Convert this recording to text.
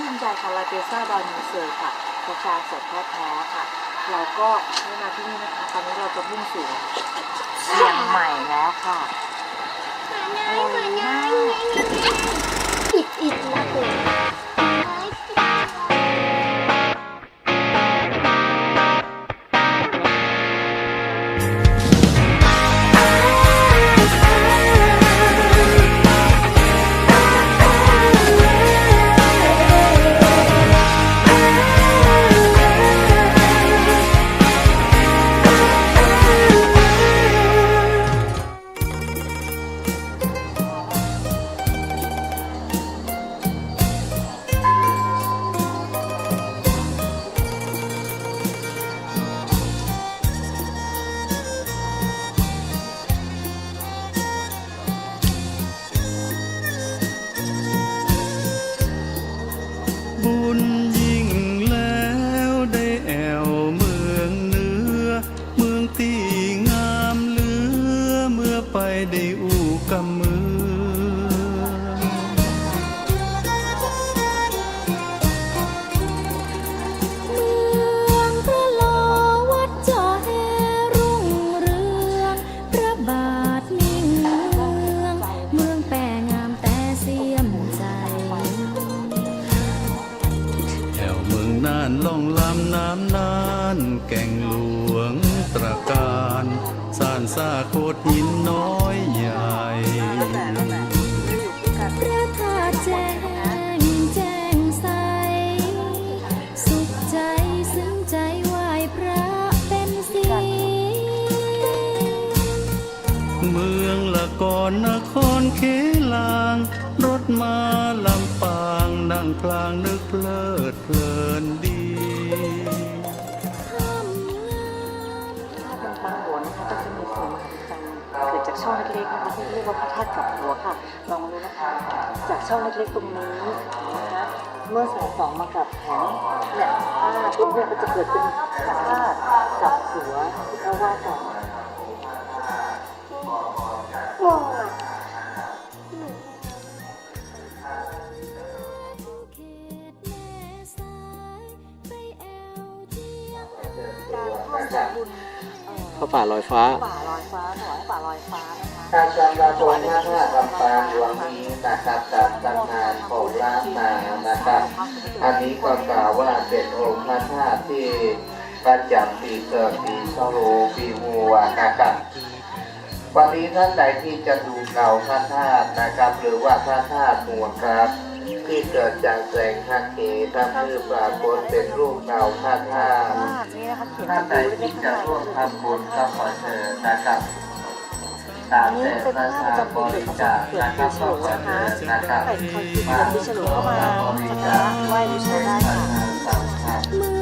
ชื่นใจค่ะลาเตซ่าดอนมูเซอร์ค่ะกาแฟสดแท้ๆค่ะ เราก็ได้มาที่นี่นะคะ ตอนนี้เราจะพุ่งสู่เชียงใหม่แล้วค่ะอร่อยมาก ไปได้อู้กำมือ เมืองพระโลวัดจอแหรุ่งเรือง พระบาทนิ่งเมือง เมืองแปรงามแต่เสียมใจ แถวเมืองน่านล่องลำน้ำนาน แก่งหลวงตระการ สานซาโคดหินน้อยใหญ่ พระธาตุแจ้งแจ้งใส สุขใจซึ้งใจไหว้พระเป็นสีเมืองละก่อนนครเคลาง รถมาลำปางนั่งพลางนึกเพลิดเพลินดี จากช่องเล็กๆนะคะที่เรียกว่าพระธาตุกลับหัวค่ะลองมาดูนะคะ จากช่องเล็กๆตรงนี้นะคะเมื่อสองสองมากับแผงเนี่ยผ้าปุ๊บเนี่ยก็จะเกิดเป็นพระธาตุกลับหัวที่เขาว่ากันงงอะเขตแม่สายไปแอวเจียงการร่วมทำบุญเอ่อพระป่าลอยฟ้า ป่าลอยฟ้าถวาย ป่าลอยฟ้านะคะทางการมาบนหน้าท่าลำปางหลวงนี้นะครับจากตำนานของล้านนานะครับ อันนี้ก็กล่าวว่าเป็นองค์พระธาตุที่ประจำปีเกิดปีชะโลปีวัวนะครับวันนี้ท่านใดที่จะดูเก่าพระธาตุนะครับ หรือว่าพระธาตุหัวครับ ที่เกิดจากแสงฮักเกทำให้ปรากฏเป็นรูปเก่าพระธาตุภาพนี้นะคะเขียนท่านใดตะปูเล็ที่กๆจะข้างในร่วมทำบุญก็ขอเชิญนะครับตาม อันนี้เป็นหน้าประจำปีของสมเด็จรเข้าหัวนะคะใส่คอนคิดเป็นพิชโลเข้ามาสักการไหว้บูชาได้ค่ะ